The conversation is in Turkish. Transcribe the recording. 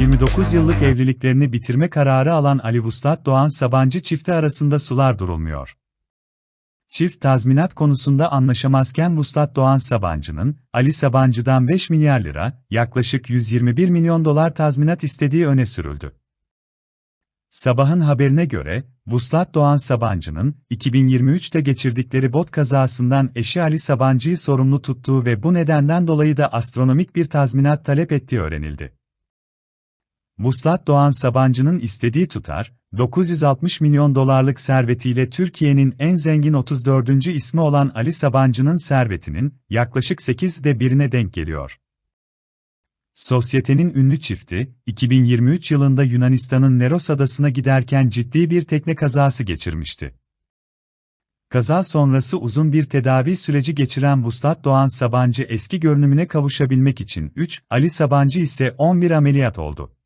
...29 yıllık evliliklerini bitirme kararı alan Ali Vuslat Doğan Sabancı çifti arasında sular durulmuyor. Çift tazminat konusunda anlaşamazken Vuslat Doğan Sabancı'nın, Ali Sabancı'dan 5 milyar lira, yaklaşık 121 milyon dolar tazminat istediği öne sürüldü. Sabahın haberine göre, Vuslat Doğan Sabancı'nın, 2023'te geçirdikleri bot kazasından eşi Ali Sabancı'yı sorumlu tuttuğu ve bu nedenden dolayı da astronomik bir tazminat talep ettiği öğrenildi. Vuslat Doğan Sabancı'nın istediği tutar, 960 milyon dolarlık servetiyle Türkiye'nin en zengin 34. ismi olan Ali Sabancı'nın servetinin yaklaşık 8'de birine denk geliyor. Sosyetenin ünlü çifti, 2023 yılında Yunanistan'ın Neros adasına giderken ciddi bir tekne kazası geçirmişti. Kaza sonrası uzun bir tedavi süreci geçiren Vuslat Doğan Sabancı eski görünümüne kavuşabilmek için 3, Ali Sabancı ise 11 ameliyat oldu.